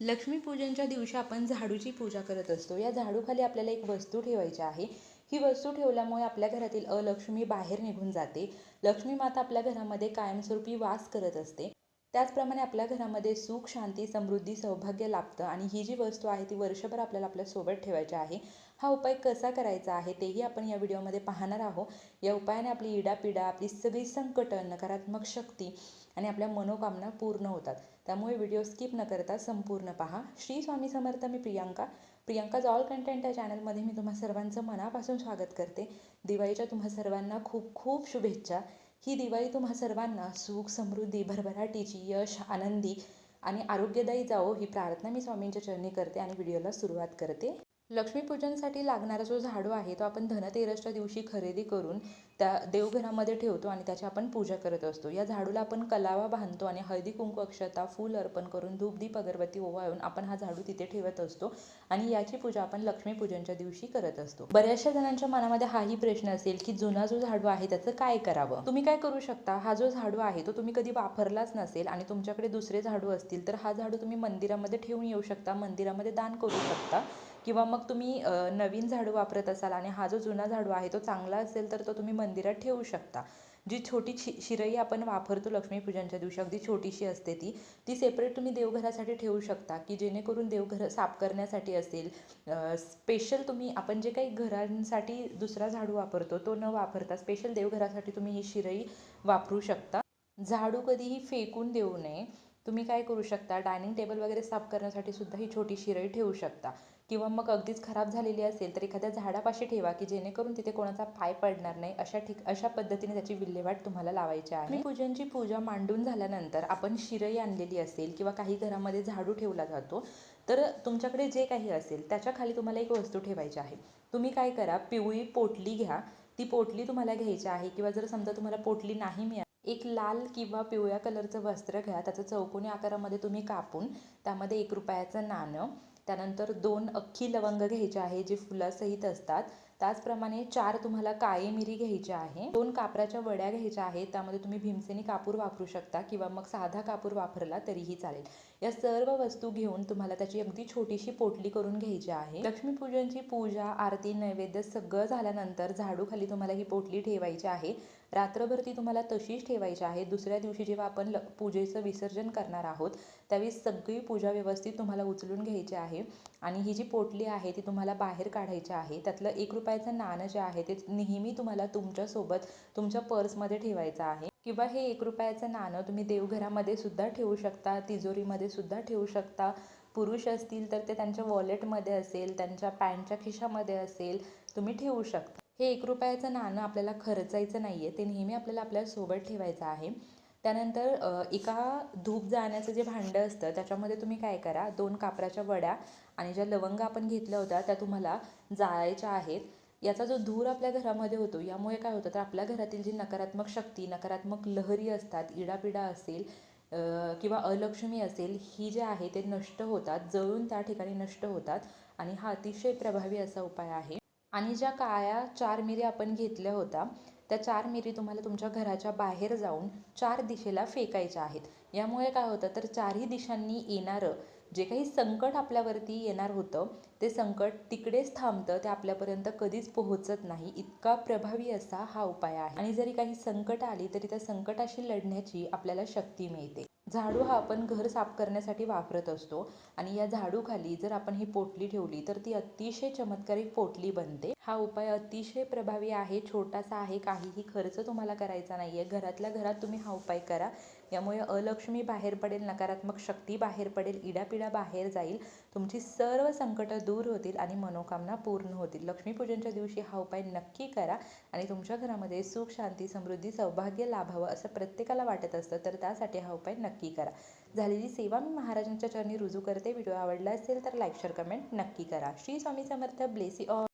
लक्ष्मीपूजनच्या दिवशी आपण झाडूची पूजा करत असतो. या झाडूखाली आपल्याला एक वस्तू ठेवायची आहे. ही वस्तू ठेवल्यामुळे आपल्या घरातील अलक्ष्मी बाहेर निघून जाते. लक्ष्मी माता आपल्या घरामध्ये कायमस्वरूपी वास करत असते. त्याचप्रमाणे आपल्या घरामध्ये सुख शांती समृद्धी सौभाग्य लाभतं आणि ही जी वस्तू आहे ती वर्षभर आपल्याला आपल्यासोबत ठेवायची आहे. हा उपाय कसा करायचा आहे तेही आपण या व्हिडिओमध्ये पाहणार आहोत. या उपायाने आपली इडापिडा आपली सगळी संकटं नकारात्मक शक्ती आणि आपल्या मनोकामना पूर्ण होतात. त्यामुळे व्हिडिओ स्किप न करता संपूर्ण पहा. श्री स्वामी समर्थ मी प्रियांका. प्रियांकाज ऑल कंटेंट या चॅनलमध्ये मी तुम्हा सर्वांचं मनापासून स्वागत करते. दिवाळीच्या तुम्हा सर्वांना खूप खूप शुभेच्छा. ही दिवाळी तुम्हा सर्वांना सुख समृद्धी भरभराटीची यश आनंदी आणि आरोग्यदायी जावो ही प्रार्थना मी स्वामींच्या चरणी करते आणि व्हिडिओला सुरुवात करते. लक्ष्मीपूजनसाठी लागणारा जो झाडू आहे तो आपण धनतेरसच्या दिवशी खरेदी करून त्या देवघरामध्ये ठेवतो आणि त्याची आपण पूजा करत असतो. या झाडूला आपण कलावा बांधतो आणि हळदी कुंकू अक्षता फूल अर्पण करून धूपदीप अगरबत्ती ओवाळून आपण हा झाडू तिथे ठेवत असतो आणि याची पूजा आपण लक्ष्मीपूजनच्या दिवशी करत असतो. बऱ्याचशा जणांच्या मनामध्ये हाही प्रश्न असेल की जुना जो झाडू आहे त्याचं काय करावं? तुम्ही काय करू शकता? हा जो झाडू आहे तो तुम्ही कधी वापरलाच नसेल आणि तुमच्याकडे दुसरे झाडू असतील तर हा झाडू तुम्ही मंदिरामध्ये ठेवून येऊ शकता मंदिरामध्ये दान करू शकता. किंवा मग तुम्ही नवीन झाडू वापरत असाल आणि हा जो जुना झाडू आहे तो चांगला असेल तर तो तुम्ही मंदिरात ठेवू शकता. जी छोटी शि शिरई आपण वापरतो लक्ष्मीपूजनच्या दिवशी अगदी छोटीशी असते ती ती सेपरेट तुम्ही देवघरासाठी ठेवू शकता की जेणेकरून देवघर साफ करण्यासाठी असेल स्पेशल तुम्ही आपण जे काही घरांसाठी दुसरा झाडू वापरतो तो न वापरता स्पेशल देवघरासाठी तुम्ही ही शिरई वापरू शकता. झाडू कधीही फेकून देऊ नये. तुम्ही काय करू शकता? डायनिंग टेबल वगैरे साफ करण्यासाठी सुद्धा ही छोटी शिरई ठेवू शकता. किंवा मग अगदीच खराब झालेली असेल तर एखाद्या झाडापाशी ठेवा की जेणेकरून तिथे कोणाचा पाय पडणार नाही. अशा ठिक अशा पद्धतीने त्याची विल्हेवाट तुम्हाला लावायची आहे. पूजनची पूजा मांडून झाल्यानंतर आपण शिरई आणलेली असेल किंवा काही घरामध्ये झाडू ठेवला जातो तर तुमच्याकडे जे काही असेल त्याच्याखाली तुम्हाला एक वस्तू ठेवायची आहे. तुम्ही काय करा पिवळी पोटली घ्या. ती पोटली तुम्हाला घ्यायची आहे किंवा जर समजा तुम्हाला पोटली नाही मिळाली एक लाल किंवा पिवळ्या कलरचं वस्त्र घ्या. त्याचं चौकोनी आकारामध्ये तुम्ही कापून त्यामध्ये एक रुपयाचं नाणं त्यानंतर दोन अख्खी लवंग घ्यायचे आहे जे फुलासहित असतात. त्याचप्रमाणे चार तुम्हाला काळी मिरी घ्यायची आहे. दोन कापराच्या वड्या घ्यायच्या आहेत. त्यामध्ये तुम्ही भीमसेनी कापूर वापरू शकता किंवा मग साधा कापूर वापरला तरीही चालेल. या सर्व वस्तू घेऊन तुम्हाला त्याची अगदी छोटीशी पोटली करून घ्यायची आहे. लक्ष्मीपूजनची पूजा आरती नैवेद्य सगळं झाल्यानंतर झाडू खाली तुम्हाला ही पोटली ठेवायची आहे. रात्रभर ती तुम्हाला तशीच ठेवायची आहे. दुसऱ्या दिवशी जेव्हा आपण ल पूजेचं विसर्जन करणार आहोत त्यावेळी सगळी पूजा व्यवस्थित तुम्हाला उचलून घ्यायची आहे. आणि ही जी पोटली आहे ती तुम्हाला बाहेर काढायची आहे. त्यातलं एक रुपयाचं नाणं जे आहे ते नेहमी तुम्हाला तुमच्यासोबत तुमच्या पर्समध्ये ठेवायचं आहे. किंवा हे एक रुपयाचं नाणं तुम्ही देवघरामध्ये सुद्धा ठेवू शकता तिजोरीमध्ये सुद्धा ठेवू शकता. पुरुष असतील तर ते त्यांच्या वॉलेटमध्ये असेल त्यांच्या पॅन्टच्या खिशामध्ये असेल तुम्ही ठेवू शकता. हे एक रुपयाचं नाणं आपल्याला खर्चायचं नाही आहे ते नेहमी आपल्याला आपल्यासोबत ठेवायचं आहे. त्यानंतर एका धूप जाण्याचं जे भांडं असतं त्याच्यामध्ये तुम्ही काय करा दोन कापराच्या वड्या आणि ज्या लवंग आपण घेतल्या होत्या त्या तुम्हाला जाळायच्या आहेत. याचा जो धूर आपल्या घरामध्ये होतो यामुळे काय होतं तर आपल्या घरातील जी नकारात्मक शक्ती नकारात्मक लहरी असतात इडापिडा असेल किंवा अलक्ष्मी असेल ही जे आहे ते नष्ट होतात जळून त्या ठिकाणी नष्ट होतात आणि हा अतिशय प्रभावी असा उपाय आहे. आणि ज्या काळ्या चार मिरी आपण घेतल्या होत्या त्या चार मिरी तुम्हाला तुमच्या घराच्या बाहेर जाऊन चार दिशेला फेकायच्या आहेत. यामुळे काय होतं तर चारही दिशांनी येणारं जे काही संकट आपल्यावरती येणार होतं ते संकट तिकडेच थांबतं ते आपल्यापर्यंत कधीच पोहोचत नाही. इतका प्रभावी असा हा उपाय आहे. आणि जरी काही संकट आली तरी त्या संकटाशी लढण्याची आपल्याला शक्ती मिळते. झाडू हा आपण घर साफ करण्यासाठी वापरत असतो. आणि या झाडूखाली जर आपण ही पोटली ठेवली तर ती अतिशय चमत्कारिक पोटली बनते. हा उपाय अतिशय प्रभावी आहे छोटासा आहे काहीही खर्च तुम्हाला करायचा नाही आहे घरातल्या घरात तुम्ही हा उपाय करा. यामुळे अलक्ष्मी बाहेर पडेल नकारात्मक शक्ती बाहेर पडेल इडापिडा बाहेर जाईल तुमची सर्व संकटं दूर होतील आणि मनोकामना पूर्ण होतील. लक्ष्मीपूजनच्या दिवशी हा उपाय नक्की करा आणि तुमच्या घरामध्ये सुख शांती समृद्धी सौभाग्य लाभावं असं प्रत्येकाला वाटत असतं तर त्यासाठी हा उपाय नक्की करा. झालेली सेवा मी महाराजांच्या चरणी रुजू करते. व्हिडिओ आवडला असेल तर लाईक शेअर कमेंट नक्की करा. श्री स्वामी समर्थ ब्लेसी ऑ